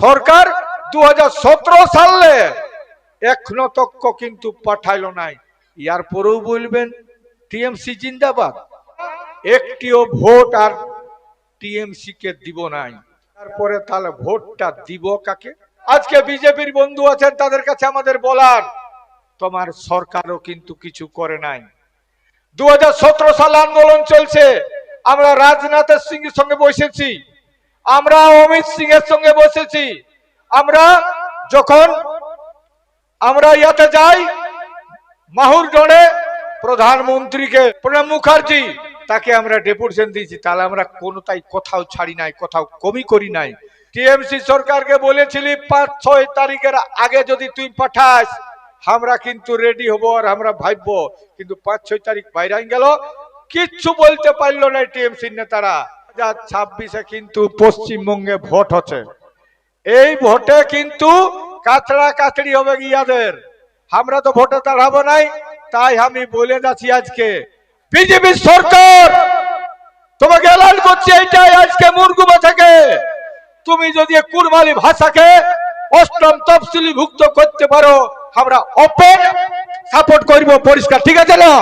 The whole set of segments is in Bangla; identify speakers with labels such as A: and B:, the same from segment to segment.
A: সরকার দু হাজার সতেরো সালে এখনও তক্ক কিন্তু পাঠাইলো নাই। ইয়ার পরেও বলবেন, টিএমসি জিন্দাবাদ। একটিও ভোট আর টিএমসি কে দিব নাই। তারপরে তাহলে ভোটটা দিব কাকে? আজকে বিজেপির বন্ধু আছেন, তাদের কাছে আমাদের বলার। তোমার সরকারও কিন্তু কিছু করে নাই। দু সালে আন্দোলন চলছে। আমরা রাজনাথের সিং সঙ্গে বসেছি। আমরা অমিত সিং এর সঙ্গে বসেছি। আমরা যখন আমরা ইয়াতে যাই, মাহুর জনে প্রধানমন্ত্রীকে প্রণব মুখার্জি, তাকে আমরা ডেপুটেশন দিয়েছি। তাহলে আমরা কোনো তাই কোথাও ছাড়ি নাই, কোথাও কমি করি নাই। টিএমসি সরকারকে বলেছিলি, পাঁচ, ছয় তারিখের আগে যদি তুই পাঠাস, আমরা কিন্তু রেডি হব আর আমরা ভাববো। কিন্তু পাঁচ, ছয় তারিখ বাইরে গেল, কিচ্ছু বলতে পারল না টিএমসির নেতারা। যা ছাব্বিশে কিন্তু পশ্চিমবঙ্গে ভোট হচ্ছে। এই ভোটে কিন্তু কাছড়া কাছড়ি হবে ইয়াদের আমরা তো ভোটে দাঁড়াবো নাই, তাই আমি বলে যাচ্ছি আজকে, বিজেপি সরকার, তোমাকে এলান করছি এইটাই আজকে মুরগুমা থেকে। তুমি যদি এই কুরমালি ভাষাকে অষ্টম তফসিলি ভুক্ত করতে পারো, আমরা ওপেন সাপোর্ট করব, পরিষ্কার, ঠিক আছে না?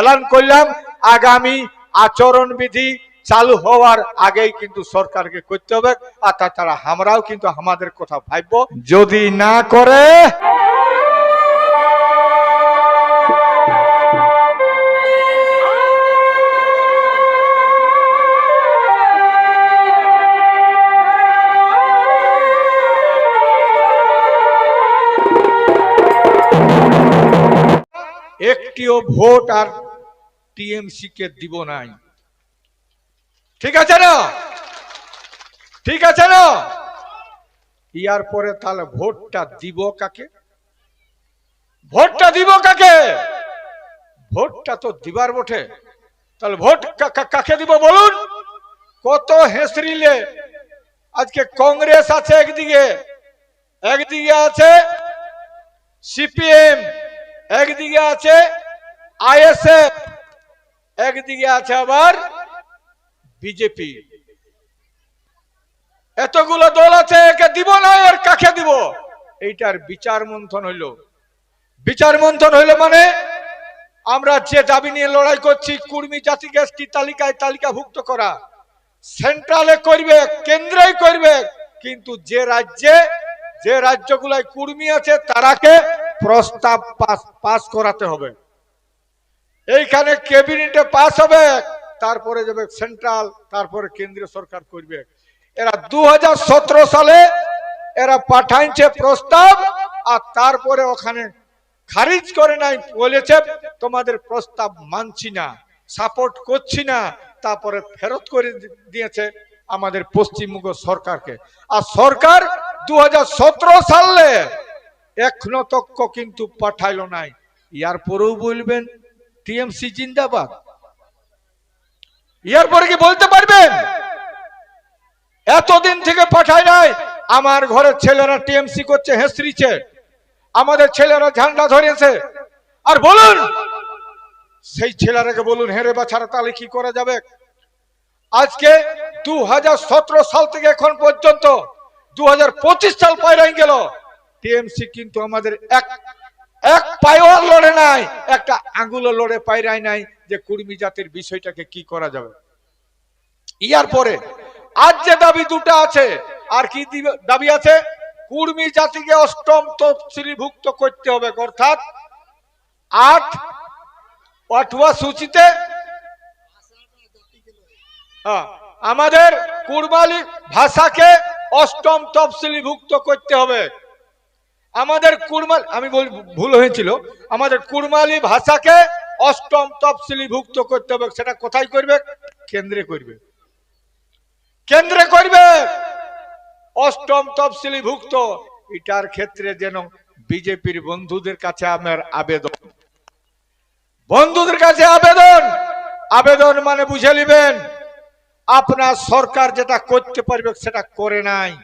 A: এলান করলাম আগামী আচরণ বিধি চালু হওয়ার আগেই কিন্তু সরকারকে করতে হবে, আর তাছাড়া আমরাও কিন্তু আমাদের কথা ভাববো। যদি না করে, একটিও ভোট আর টিএমসি কে দিব নাই। ঠিক আছে না? ঠিক আছে না? ইয়ার পরে তাহলে ভোটটা দিব কাকে? ভোটটা দিব কাকে? ভোটটা তো দিবার বটে। তাহলে ভোট কাকে দিব বলুন? কত হেসরিলে আজকে কংগ্রেস আছে একদিকে একদিকে আছে সিপিএম, একদিকে আছে আইএসএফ, একদিকে আছে আবার বিজেপি। এতগুলো দল আছে, একে দিব না আর কাকে দিব? এইটার বিচার মন্থন হইল। বিচার মন্থন হইল মানে আমরা যে দাবি নিয়ে লড়াই করছি, কুর্মী জাতিকে এসটি তালিকায় তালিকাভুক্ত করা। সেন্ট্রালে করবে, কেন্দ্রেই করবে, কিন্তু যে রাজ্যে, যে রাজ্যগুলায় কুর্মী আছে, তারাকে প্রস্তাব পাস করাতে হবে। এইখানে ক্যাবিনেটে পাস হবে তারপরে যাবে সেন্ট্রাল, তারপরে কেন্দ্রীয় সরকার করবে। এরা দু হাজার সতেরো সালে এরা পাঠাইছে প্রস্তাব, আর তারপরে ওখানে খারিজ করে নাই, বলেছে, তোমাদের প্রস্তাব মানছি না, সাপোর্ট করছি না। তারপরে ফেরত করে দিয়েছে আমাদের পশ্চিমবঙ্গ সরকারকে। আর সরকার দু হাজার সতেরো সালে এখনও তক্ক কিন্তু পাঠাইল নাই। ইয়ার পরেও বলবেন, টিএমসি জিন্দাবাদ। ইয়ার পরে কি বলতে পারবেন? এতদিন থেকে পাঠায় নাই, আমার ঘরের ছেলেরা টিএমসি করছে হেসরিছে আমাদের ছেলেরা ঝান্ডা ধরেছে। আর বলুন, সেই ছেলেরাকে বলুন হেরে বাছারা, তাহলে কি করা যাবে? আজকে দু হাজার সতেরো সাল থেকে এখন পর্যন্ত দু হাজার পঁচিশ সাল পায়রাই গেল। টিএমসি কিন্তু আমাদের এক এক পায়ও লড়ে নাই, একটা আঙ্গুলও লড়ে পায়রাই নাই। যে কুর্মী জাতির বিষয়টাকে কি করা যাবে। ইয়ার পরে আজ যে দাবি দুটা আছে আর কি দাবি আছে? কুর্মী জাতিকে অষ্টম তফসিলিভুক্ত করতে হবে অর্থাৎ আট অথবা সূচিতে হ্যাঁ, আমাদের কুরবালি ভাষাকে অষ্টম তফসিলিভুক্ত করতে হবে। আমাদের কুরমাল আমি ভুল হয়েছিল। আমাদের কুরমালি ভাষাকে অষ্টম তফসিলিভুক্ত করতে হবে। সেটা কোথায় করবে? কেন্দ্রে করবে। কেন্দ্রে করবে। অষ্টম তফসিলিভুক্ত এটার ক্ষেত্রে যেন বিজেপির বন্ধুদের কাছে আমার আবেদন। বন্ধুদের কাছে আবেদন। আবেদন মানে বুঝে নিবেন, আপনার সরকার যেটা করতে পারবে সেটা করে নাই।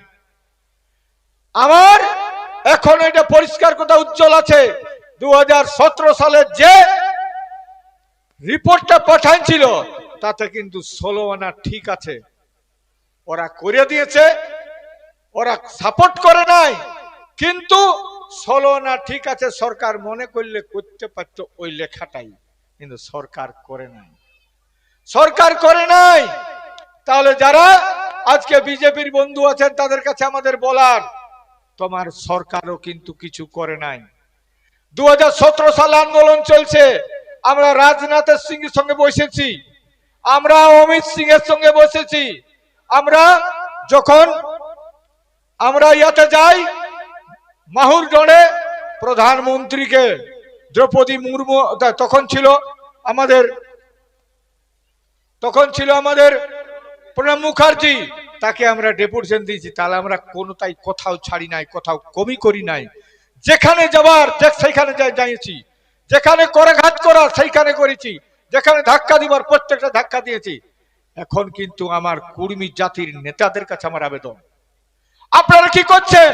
A: আমার এখন এটা পরিষ্কার কথা উজ্জ্বল আছে। দু হাজার সতেরো সালে যে রিপোর্টটা পাঠাইছিল, তাতে কিন্তু ষোলো আনা ঠিক আছে। ওরা করে দিয়েছে, ওরা সাপোর্ট করে নাই, কিন্তু ষোলো না ঠিক আছে, সরকার মনে করলে করতে পারত ওই লেখাটাই, কিন্তু সরকার করে নাই। সরকার করে নাই, তাহলে যারা আজকে বিজেপির বন্ধু আছেন, তাদের কাছে আমাদের বলার, তোমার সরকারও কিন্তু কিছু করে নাই। দু সালে আন্দোলন চলছে আমরা রাজনাথের সিং এর সঙ্গে বসেছি। আমরা অমিত সিং এর সঙ্গে বসেছি। আমরা যখন আমরা ইয়াতে যাই মাহুর ডনে প্রধানমন্ত্রীকে দ্রৌপদী মুর্মু, তখন ছিল আমাদের, তখন ছিল আমাদের প্রণব মুখার্জি। তাকে আমরা ডেপুটেশন দিয়েছি। তাহলে আমরা কোনো তাই কোথাও ছাড়ি নাই, কোথাও কমি করি নাই। যেখানে যাবার যাই যাইছি। যেখানে করাঘাত করা, সেইখানে করেছি। যেখানে ধাক্কা দিবার, প্রত্যেকটা ধাক্কা দিয়েছি। এখন কিন্তু আমার কুর্মী জাতির নেতাদের কাছে আমার আবেদন। আপনারা কি করছেন?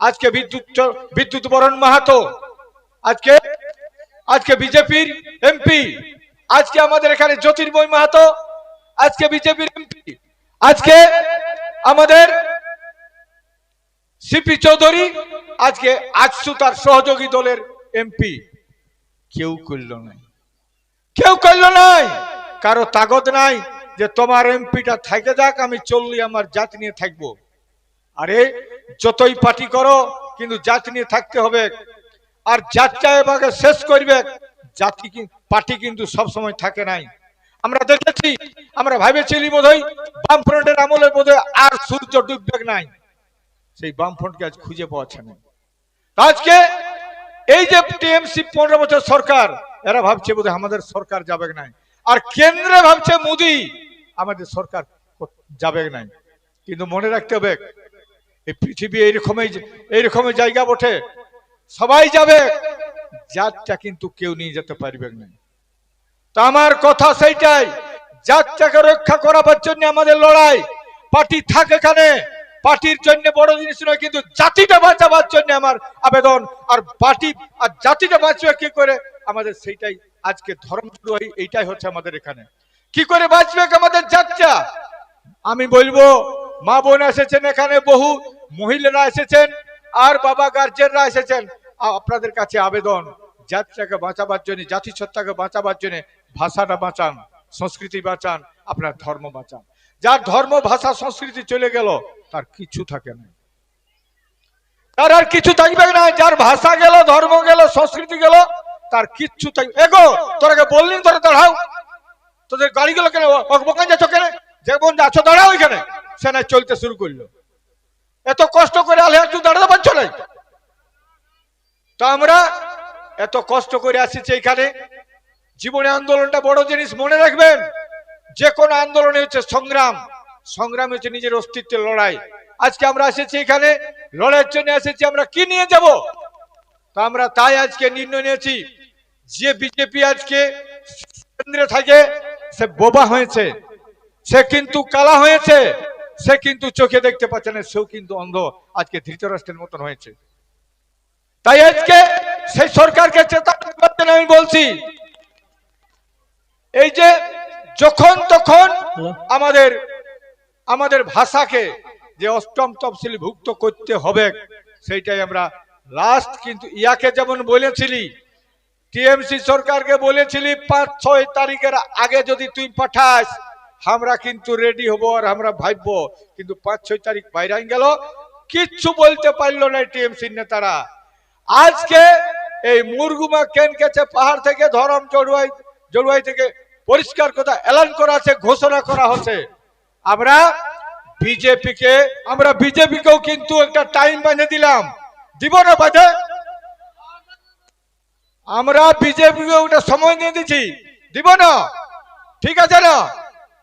A: আজকে বিদ্যুৎ বিদ্যুৎ বরণ মাহাতো। আজকে আজকে বিজেপির এমপি। আজকে আমাদের এখানে জ্যোতির্ময় মাহাতো। আজকে বিজেপির এমপি। আজকে আমাদের সিপি চৌধুরী, আজকে আজসু তার সহযোগী দলের এমপি। কেউ করল নাই। কেউ করল নাই। কারও তাগদ নাই যে তোমার এমপিটা থাকে যাক, আমি চললি আমার জাতি নিয়ে থাকব। আরে, যতই পার্টি করো, কিন্তু জাতি নিয়ে থাকতে হবে। আর যাত্রা এবারে শেষ করবে, জাতি পার্টি কিন্তু সব সময় থাকে নাই। আমরা দেখেছি, আমরা ভেবেছিলি বোধহয় বামফ্রন্টের আমলে বোধহয় আর সূর্য ডুববে নাই। সেই বামফ্রন্টকে আজ খুঁজে পাওয়া যাচ্ছে না। আজকে এই যে টিএমসি পনেরো বছর সরকার, এরা ভাবছে বোধহয় আমাদের সরকার যাবে নাই। আর কেন্দ্রে ভাবছে মোদি, আমাদের সরকার যাবে নাই। কিন্তু মনে রাখতে হবে, এই পৃথিবী এইরকমই এইরকমের জায়গা বটে। সবাই যাবে, জাতটা কিন্তু কেউ নিয়ে যেতে পারবে না। তা আমার কথা সেইটাই, জাতটাকে রক্ষা করাবার জন্য আমাদের লড়াই। পার্টি থাক এখানে। পার্টির জন্য বড় জিনিস নয়, কিন্তু জাতিটা বাঁচাবার জন্য আমার আবেদন। আর পার্টি আর জাতিটা বাঁচবে কি করে? আমাদের সেইটাই আজকে ধর্ম এইটাই হচ্ছে আমাদের এখানে। কি করে বাঁচবে আমাদের জাতটা? আমি বলব, মা বোন এসেছেন এখানে, বহু মহিলারা এসেছেন, আর বাবা গার্জেনরা এসেছেন। আপনাদের কাছে আবেদন, জাতিটাকে বাঁচাবার জন্য, জাতিসত্তাকে বাঁচাবার জন্য ভাষাটা বাঁচান, সংস্কৃতি বাঁচান, আপনার ধর্ম বাঁচান। যার ধর্ম, ভাষা, সংস্কৃতি চলে গেল, তার কিছু থাকে না তার আর কিছু থাকবে না। যার ভাষা গেল, ধর্ম গেল, সংস্কৃতি গেল, তার কিচ্ছু থাকবে। এগো তোরাকে বললি? তোরা দাঁড়াও। তোদের গাড়িগুলো কেন যাচ্ছ কেন? যেমন যাচ্ছ, দাঁড়াও ওইখানে সে না চলতে শুরু করল। এত কষ্ট করে আলে একটু দাঁড়াতে পারছ না তো আমরা এত কষ্ট করে আসিছি এখানে। জীবনে আন্দোলনটা বড় জিনিস, মনে রাখবেন। যে কোনো আন্দোলনে হচ্ছে সংগ্রাম। সংগ্রাম হচ্ছে নিজের অস্তিত্বের লড়াই। আজকে আমরা এসেছি এখানে, লড়াইয়ের জন্য এসেছি, আমরা কি নিয়ে যাব? তো আমরা তাই আজকে নির্ণয় নিয়েছি, যে বিজেপি আজকে কেন্দ্রে থাকে, সে বোবা হয়েছে। সে কিন্তু কালা হয়েছে। সে কিন্তু চোখে দেখতে পাচ্ছে না, সেও কিন্তু অন্ধ। আজকে ধৃতরাষ্ট্রের মতন হয়েছে। তাই আজকে সেই সরকারকে করতেন আমি বলছি, এই যে যখন তখন আমাদের আমাদের ভাষাকে যে অষ্টম তফসিলি ভুক্ত করতে হবে সেইটাই আমরা লাস্ট কিন্তু ইয়াকে যেমন বলেছিলি টিএমসি সরকারকে বলেছিলি পাঁচ ছয় তারিখের আগে যদি তুই পাঠাস আমরা কিন্তু রেডি হব আর আমরা ভাববো। কিন্তু পাঁচ ছয় তারিখ বাইরে গেল কিচ্ছু বলতে পারল না টিএমসির নেতারা। আজকে এই মুরগুমা কেন কেছে পাহাড় থেকে ধরম জড়ুয়াই জড়ুয়াই থেকে পরিষ্কার কথা, এলান করা আছে, ঘোষণা করা হচ্ছে। আমরা বিজেপিকে, আমরা বিজেপিকেও কিন্তু একটা টাইম বেঁধে দিলাম। দিব না বাজে আমরা বিজেপিকে ওটা সময় দিয়ে দিচ্ছি। দিব না? ঠিক আছে না?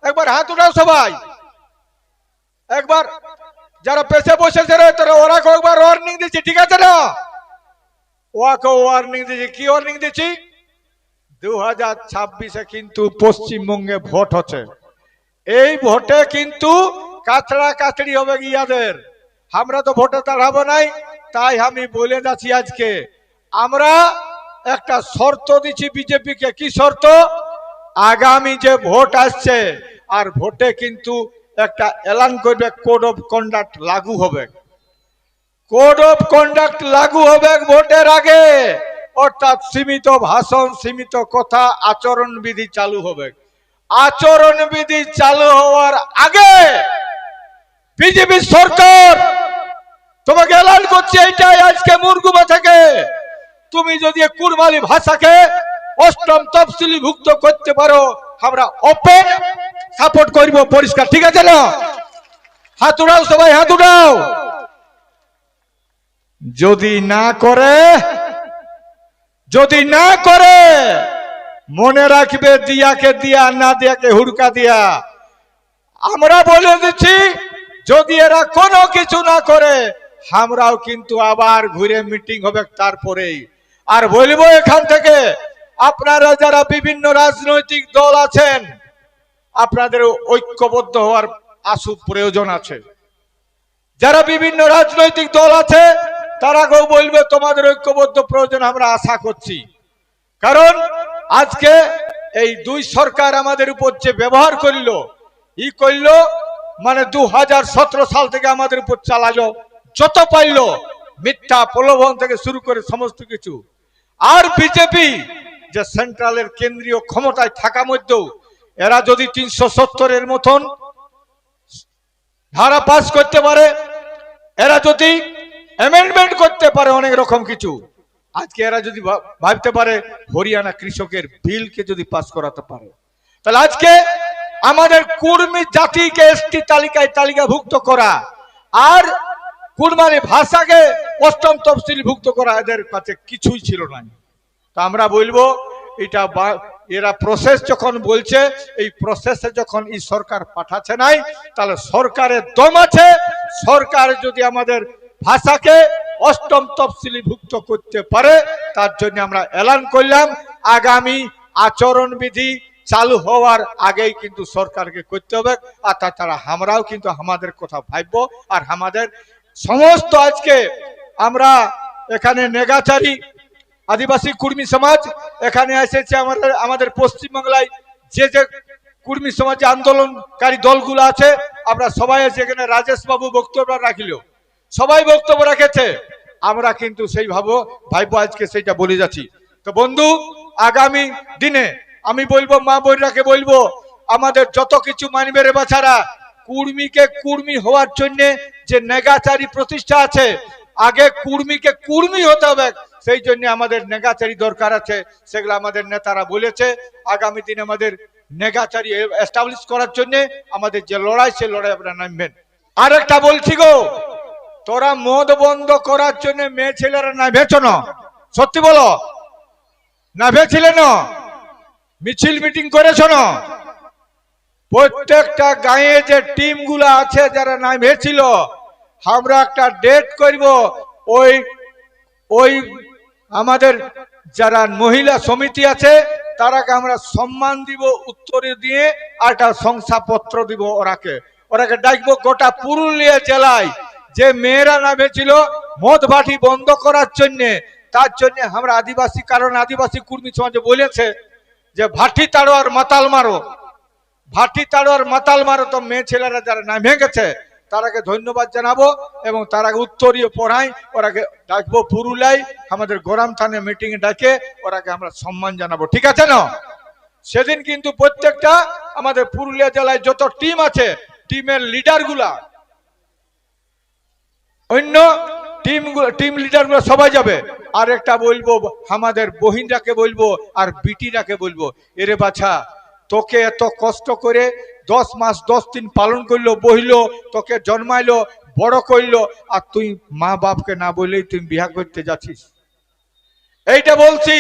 A: একবার হাত উঠাও সবাই। একবার যারা পেছে বসেছে রে, তারা ওরা একবার ওয়ার্নিং দিচ্ছি, ঠিক আছে না? ওয়াকে ওয়ার্নিং দিচ্ছি, কি ওয়ার্নিং দিচ্ছি? দু হাজার ছাব্বিশে কিন্তু পশ্চিমবঙ্গে ভোট হচ্ছে। এই ভোটে কিন্তু কাছড়া কাছড়ি হবে ইয়াদের আমরা তো ভোটে দাঁড়াবো নাই, তাই আমি বলে যাচ্ছি আজকে, আমরা একটা শর্ত দিচ্ছি বিজেপিকে। কি শর্ত? আগামী যে ভোট আসছে, আর ভোটে কিন্তু একটা এলান করবে, কোড অফ কন্ডাক্ট লাগু হবে। কোড অফ কন্ডাক্ট লাগু হবে ভোটের আগে। অর্থাৎ সীমিত ভাষণ, সীমিত কথা আচরণ বিধি চালু হবে। আচরণ বিধি চালু হওয়ার আগে বিজেপি সরকার তোমাকে এলান করছে, এইটাই আজকে মুরগুমা থেকে। তুমি যদি কুরমালি ভাষাকে অষ্টম তফসিলি ভুক্ত করতে পারো, আমরা ওপেন সাপোর্ট করব, পরিষ্কার, ঠিক আছে না? হাত উড়াও সবাই, হাত উড়াও যদি না করে যদি না করে, মনে রাখবে দিয়াকে দিয়া, না দিয়াকে হুড়কা দিয়া। আমরা বলে দিচ্ছি, যদি এরা কোনো কিছু না করে, আমরাও কিন্তু আবার ঘুরে মিটিং হবে তারপরেই। আর বলব এখান থেকে, আপনারা যারা বিভিন্ন রাজনৈতিক দল আছেন, আপনাদের ঐক্যবদ্ধ হওয়ার আশু প্রয়োজন আছে। যারা বিভিন্ন রাজনৈতিক দল আছে তারা কেউ বলবে, তোমাদের ঐক্যবদ্ধ প্রয়োজন, আমরা আশা করছি। কারণ আজকে এই দুই সরকার আমাদের উপর যে ব্যবহার করিল, ই করল মানে দু হাজার সতেরো সাল থেকে আমাদের উপর চালালো, যত পাইল, মিথ্যা প্রলোভন থেকে শুরু করে সমস্ত কিছু। আর বিজেপি যে সেন্ট্রালের কেন্দ্রীয় ক্ষমতায় থাকা মধ্যেও, এরা যদি তিনশো সত্তরের মতন ধারা পাস করতে পারে, এরা যদি অ্যামেন্ডমেন্ট করতে পারে অনেক রকম কিছু। আজকে এরা যদি ভাব- ভাবতে পারে, হরিয়ানা কৃষকের বিলকে যদি পাস করাতে পারে। তাহলে আজকে আমাদের কুর্মী জাতিকে এসটি তালিকায় তালিকাভুক্ত করা, আর কুরবানি ভাষাকে অষ্টম তফসিলভুক্ত করা এদের কাছে কিছুই ছিল না। তো আমরা বলব, এটা এরা প্রসেস যখন বলছে, এই প্রসেসে যখন এই সরকার পাঠাচ্ছে নাই, তাহলে সরকারের দম আছে। সরকার যদি আমাদের ভাষাকে অষ্টম তফসিলিভুক্ত করতে পারে, তার জন্য আমরা এলান করলাম। আগামী আচরণ বিধি চালু হওয়ার আগেই কিন্তু সরকারকে করতে হবে, আর তাছাড়া আমরাও কিন্তু আমাদের কথা ভাববো, আর আমাদের সমস্ত আজকে আমরা এখানে নেগাচারী আদিবাসী কুর্মী সমাজ, এখানে এসেছে আমাদের আমাদের পশ্চিমবাংলায় যে যে কুর্মী সমাজে আন্দোলনকারী দলগুলো আছে, আমরা সবাই এসে এখানে রাজেশ বাবু বক্তব্য রাখিল। সবাই বক্তব্য রেখেছে। আমরা কিন্তু সেই ভাবো ভাইবো আজকে সেইটা বলে যাচ্ছি। তো বন্ধু, আগামী দিনে আমি বলব, মা বোনরাকে বলব, আমাদের যত কিছু মানবে রে বাছারা, কুর্মীকে কুর্মী হওয়ার জন্য যে নেগাচারী প্রতিষ্ঠা আছে, আগে কুর্মীকে কুর্মী হতে হবে, সেই জন্য আমাদের নেগাচারী দরকার আছে, সেগুলো আমাদের নেতারা বলেছে। আগামী দিনে আমাদের নেগাচারী এস্টাবলিশ করার জন্য আমাদের যে লড়াই, সে লড়াই আপনারা নামবেন। আর একটা বলছি গো তোরা মদ বন্ধ করার জন্য মেয়ে ছেলেরা না ভেছো না সত্যি বলো। না ভেছিলে না? মিছিল মিটিং করেছ না প্রত্যেকটা গাঁয়ে যে টিমগুলা আছে যারা নামে ছিল, আমরা একটা ডেট করব। ওই ওই আমাদের যারা মহিলা সমিতি আছে, তারাকে আমরা সম্মান দিব, উত্তরে দিয়ে আর একটা শংসাপত্র দিব ওরাকে। ওরাকে ডাকবো গোটা পুরুলিয়া জেলায়। যে মেয়েরা নামে ছিল, মদ ভাটি বন্ধ করার জন্যে, তার জন্য আমরা আদিবাসী, কারণ আদিবাসী কুর্মী সমাজে বলেছে যে, ভাটি তাড়ো আর মাতাল মারো। ভাটি তাড়োয়ার মাতাল মারো তো মেয়ে ছেলেরা যারা নামে গেছে তারাকে ধন্যবাদ জানাব এবং তারাকে উত্তরীয় পড়াই ওরাকে ডাকবো পুরুলাই আমাদের গোরাম থানে মিটিং এ ডাকে ওরাকে আমরা সম্মান জানাব, ঠিক আছে না? সেদিন কিন্তু প্রত্যেকটা আমাদের পুরুলিয়া জেলায় যত টিম আছে টিমের লিডারগুলা অন্য টিম টিম লিডারগুলো সবাই যাবে। আর একটা বলব, আমাদের বহিনরাকে বলব আর বিটিরাকে বলব। এরে বাছা, তোকে এত কষ্ট করে দশ মাস, দশ দিন পালন করল, বহিলো, তোকে জন্মাইলো, বড় করল, আর তুই মা বাপকে না বললেই তুই বিয়া করতে যাচ্ছিস। এইটা বলছি,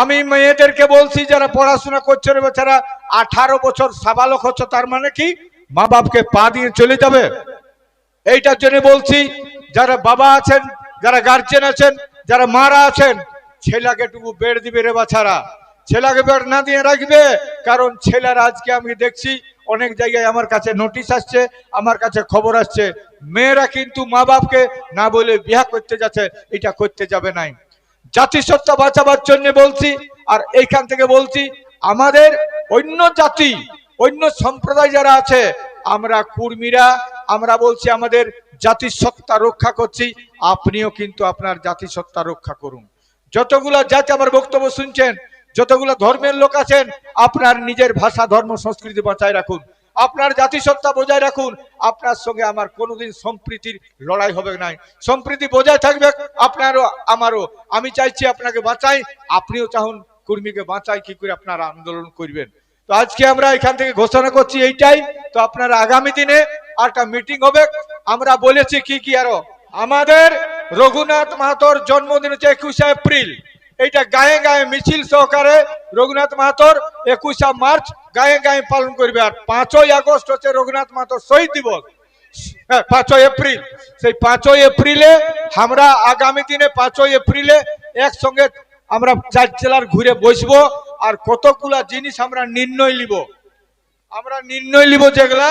A: আমি মেয়েদেরকে বলছি যারা পড়াশোনা করছে বেচারা আঠারো বছর সাবালক হচ্ছে, তার মানে কি? মা বাপকে পা দিয়ে চলে যাবে। এইটার জন্য বলছি, যারা বাবা আছেন, যারা গার্জেন আছেন, যারা মারা আছেন, ছেলেকে টুকু বেড় দিবে রে বাছারা। ছেলেকে বেড় না দিয়ে রাখবে, কারণ ছেলেরা আজকে আমি দেখছি, অনেক জায়গায় আমার কাছে নোটিশ আসছে, আমার কাছে খবর আসছে। মেয়েরা কিন্তু মা বাপকে না বলে বিয়া করতে যাচ্ছে, এটা করতে যাবে নাই। জাতিসত্তা বাঁচাবার জন্য বলছি, আর এইখান থেকে বলছি, আমাদের অন্য জাতি, অন্য সম্প্রদায় যারা আছে, আমরা কুর্মীরা আমরা বলছি আমাদের জাতিসত্তা রক্ষা করছি, আপনিও কিন্তু আপনার জাতিসত্তা রক্ষা করুন। যতগুলো জাতি আমার বক্তব্য শুনছেন, যতগুলো ধর্মের লোক আছেন, আপনার নিজের ভাষা, ধর্ম, সংস্কৃতি বাঁচায় রাখুন। আপনার জাতিসত্তা বজায় রাখুন, আপনার সঙ্গে আমার কোনোদিন সম্প্রীতির লড়াই হবে নাই। সম্প্রীতি বজায় থাকবে, আপনারও, আমারও। আমি চাইছি আপনাকে বাঁচাই, আপনিও চাহুন, কর্মীকে বাঁচাই, কি করে আপনারা আন্দোলন করবেন। তো আজকে আমরা এখান থেকে ঘোষণা করছি এইটাই। তো আপনারা আগামী দিনে একটা মিটিং হবে। আমরা বলেছি কি কি আরও? আমাদের রঘুনাথ মাহাতোর জন্মদিন হচ্ছে একুশে এপ্রিল। এইটা গায়ে গায়ে মিছিল সহকারে রঘুনাথ মাহাতোর একুশে মার্চ গায়ে গায়ে পালন করবে। আর পাঁচই আগস্ট হচ্ছে রঘুনাথ মাহাতোর শহীদ দিবস। হ্যাঁ, পাঁচই এপ্রিল। সেই পাঁচই এপ্রিলে আমরা আগামী দিনে পাঁচই এপ্রিলে একসঙ্গে আমরা চার জেলার ঘুরে বসবো আর কতগুলা জিনিস আমরা নির্ণয় নিব। আমরা নির্ণয় নিব যেগুলা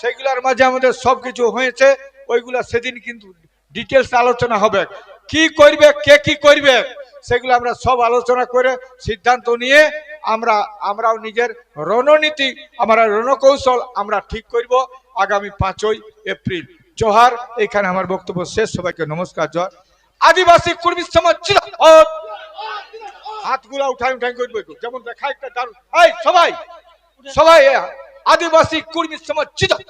A: সেগুলার মাঝে আমাদের সবকিছু হয়েছে, ওইগুলা সেদিন কিন্তু ডিটেলস আলোচনা হবে। কি করবে, কে কি করবে, সেগুলো আমরা সব আলোচনা করে সিদ্ধান্ত নিয়ে আমরা, আমরাও নিজের রণনীতি, আমরা রণকৌশল আমরা ঠিক করব আগামী পাঁচই এপ্রিল। জোহার, এখানে আমার বক্তব্য শেষ, সবাইকে নমস্কার জয় আদিবাসী কর্মী সমাজ। হাতগুলা উঠাই উঠাই করবে যেমন দেখা একটা দারুণ সবাই! সবাই আদিবাসী কর্মী সমাজ জিন্দাবাদ।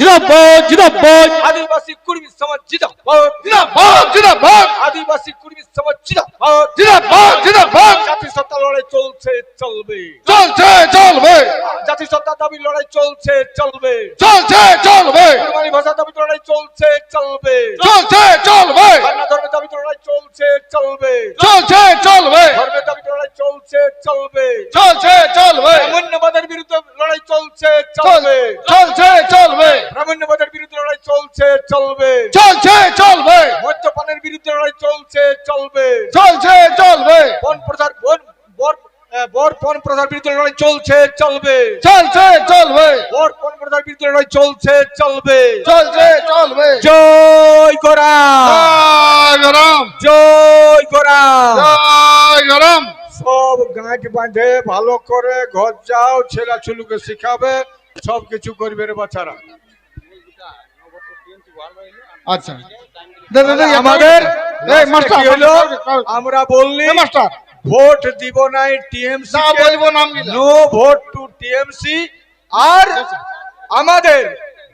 B: জিন্দাবাদ জিন্দাবাদ
A: আদিবাসী কর্মী সমাজ জিন্দাবাদ।
B: জিন্দাবাদ জিন্দাবাদ
A: আদিবাসী কর্মী সমাজ জিন্দাবাদ।
B: জিন্দাবাদ
A: লড়াই চলছে চলবে
B: চলছে চলবে
A: জাতিসত্তা দাবি লড়াই চলছে চলবে
B: চলছে চলবে
A: কুরবানি ভাষা দাবি লড়াই চলছে চলবে
B: চলছে চলবে
A: ধর্মের দাবি লড়াই চলছে চলবে
B: চলছে চলবে
A: ধর্মের দাবি লড়াই চলছে চলবে
B: চলছে চলবে
A: ব্রাহ্মণ্যবাদের বিরুদ্ধে লড়াই চলছে চলবে
B: চলছে চলবে।
A: ব্রাহ্মণ্যবাদের বিরুদ্ধে লড়াই চলছে চলবে।
B: চলছে চলবে।
A: মদ্যপানের বিরুদ্ধে লড়াই চলছে চলবে।
B: চলছে চলবে।
A: বন প্রচার বন বন প্রচার বিরুদ্ধে লড়াই চলছে চলবে।
B: চলছে চলবে।
A: বর বন প্রচার বিরুদ্ধে লড়াই চলছে চলবে।
B: চলছে চলবে।
A: জয় গোরা।
B: জয় রাম
A: জয় গোরা।
B: জয় রাম
A: সব গাঁট বাঁধে ভালো করে ঘর যাও ছেলা ছুলুকে শিখাবে সব কিছু করবে রে বাচ্চারা।
B: আচ্ছা।
A: আমাদের আমরা বললি
B: মাস্টার।
A: ভোট দিব নাই টিএমসি
B: না বলব নাম
A: নো ভোট টু টিএমসি। আর আমাদের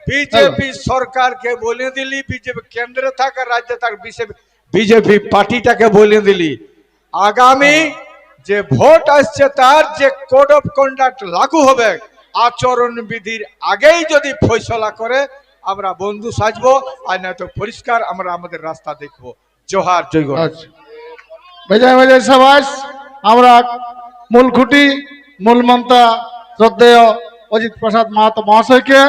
A: বিজেপি সরকারকে বলে দিলি বিজেপি কেন্দ্রে থাক রাজ্যে থাক বিজেপি পার্টিটাকে বলে দিলি। আগামী যে ভোট আসছে তার যে কোড অফ কন্ডাক্ট লাগু হবে, আচরণ বিধির আগেই যদি ফয়সলা করে, আমরা বন্ধু সাজবো আর না তো পরিষ্কার আমরা আমাদের রাস্তা দেখব। জোহার জয়
B: আচ্ছা। বেজায় বেজায় সবাস, আমরা মূল খুঁটি মূল মন্ত্রা শ্রদ্ধেয় অজিত প্রসাদ মাহাতো মহাশয়কে